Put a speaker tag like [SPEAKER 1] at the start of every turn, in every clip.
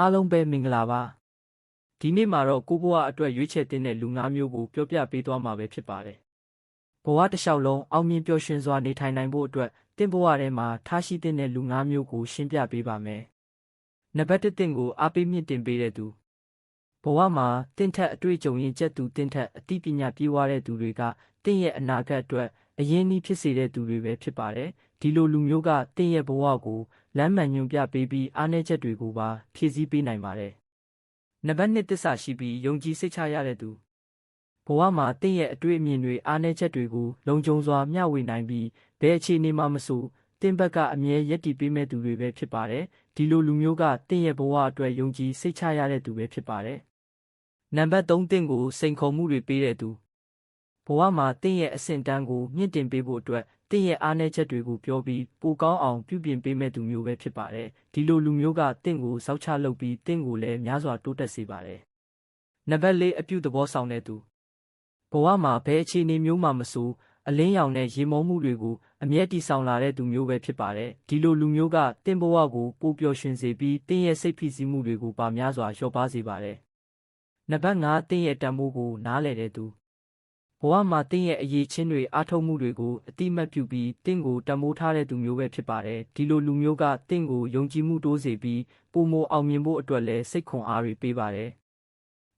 [SPEAKER 1] အားလုံးပဲမင်္ဂလာပါဒီနေ့မှာတော့ကိုဘွားအတွက်ရွေးချယ်တင်တဲ့လူငါးမျိုးကိုပြောပြပေးသွားမှာပဲဖြစ်ပါတယ်ဘဝတစ်လျှောက်လုံးအောင်မြင်ပျော်ရွှင်စွာနေထိုင်နိုင်ဖို့အတွက်တင့်ဘဝထဲမှာထားရှိတဲ့လူငါးမျိုးကိုရှင်းပြပေးပါမယ်နံပါတ်1တင့်ကိုအားပေးမြင့်တင်ပေးတဲ့သူဘဝမှာတင့်ထက်အတွေ့အကြုံရင်ကျက်သူတင့်ထက်အသိပညာပြည့်ဝတဲ့သူတွေကတင့်ရဲ့အနာဂတ်အတွက် အရင်းနှီးဖြစ်စေတဲ့သူတွေပဲဖြစ်ပါတယ်ဒီလိုလူမျိုးကတင့်ရဲ့ဘဝကိုလမ်းမှန်ညွှန်ပြပေးပြီးအားနည်းချက်တွေကိုပါဖြည့်ဆည်းပေးနိုင်ပါတယ်နံပါတ်2တစ္ဆာရှိပြီးယုံကြည်စိတ်ချရတဲ့သူဘဝမှာတင့်ရဲ့အတွေ့အမြင်တွေအားနည်းချက်တွေကိုလုံခြုံစွာမျှဝေနိုင်ပြီးဘယ်အခြေအနေမှမဆိုတင့်ဘက်ကအမြဲယက်တည်ပေးမဲ့သူတွေပဲဖြစ်ပါတယ်ဒီလိုလူမျိုးကတင့်ရဲ့ဘဝအတွက်ယုံကြည်စိတ်ချရတဲ့သူပဲဖြစ်ပါတယ်နံပါတ်3တင့်ကိုစိန်ခေါ်မှုတွေပေးတဲ့သူ ဘဝမှာတင့်ရဲ့အဆင့်တန်းကိုမြင့်တင်ပေးဖို့အတွက်တင့်ရဲ့အားနည်းချက်တွေကိုပြောပြီးပိုကောင်းအောင်ပြုပြင်ပေးမဲ့သူမျိုးပဲဖြစ်ပါတယ်ဒီလိုလူမျိုးကတင့်ကိုစောက်ချလုပ်ပြီးတင့်ကိုလည်းများစွာတိုးတက်စေပါတယ်နံပါတ်၄အပြုသဘောဆောင်တဲ့သူဘဝမှာဘယ်အခြေအနေမျိုးမှမဆိုအလင်းရောင်တဲ့ရေမုံမှုတွေကိုအမြဲတည်ဆောင်လာတဲ့သူမျိုးပဲဖြစ်ပါတယ်ဒီလိုလူမျိုးကတင့်ဘဝကိုပိုပျော်ရွှင်စေပြီးတင့်ရဲ့စိတ်ဖိစီးမှုတွေကိုပါများစွာလျှော့ပါစေပါတယ်နံပါတ်၅တင့်ရဲ့တန်ဖိုးကိုနားလည်တဲ့သူ ဘဝမှာတင့်ရဲ့အရေးချင်းတွေအားထုတ်မှုတွေကိုအတိမတ်ပြုပြီးတင့်ကိုတံမိုးထားတဲ့သူမျိုးပဲဖြစ်ပါတယ်ဒီလိုလူမျိုးကတင့်ကိုယုံကြည်မှုတိုးစေပြီးပုံမအောင်မြင်ဖို့အတွက်လည်းစိတ်ခွန်အားတွေပေးပါတယ်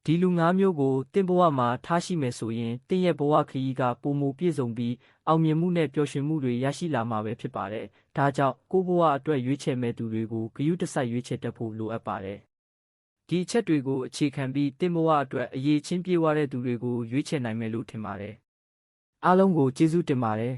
[SPEAKER 1] ဒီလူငါးမျိုးကိုတင့်ဘဝမှာထားရှိမယ်ဆိုရင်တင့်ရဲ့ဘဝခရီးကပုံမပြည့်စုံပြီးအောင်မြင်မှုနဲ့ပျော်ရွှင်မှုတွေရရှိလာမှာပဲဖြစ်ပါတယ်ဒါကြောင့်ကိုယ့်ဘဝအတွက်ရွေးချယ်မဲ့သူတွေကိုဂရုတစိုက်ရွေးချယ်တတ်ဖို့လိုအပ်ပါတယ် ဒီအချက်တွေကိုအခြေခံပြီးတင့်ဘဝအတွက်အရေးချင်းပြေဝတဲ့သူတွေကိုရွေးချယ်နိုင်မယ်လို့ထင်ပါတယ်အားလုံးကိုကျေးဇူးတင်ပါတယ်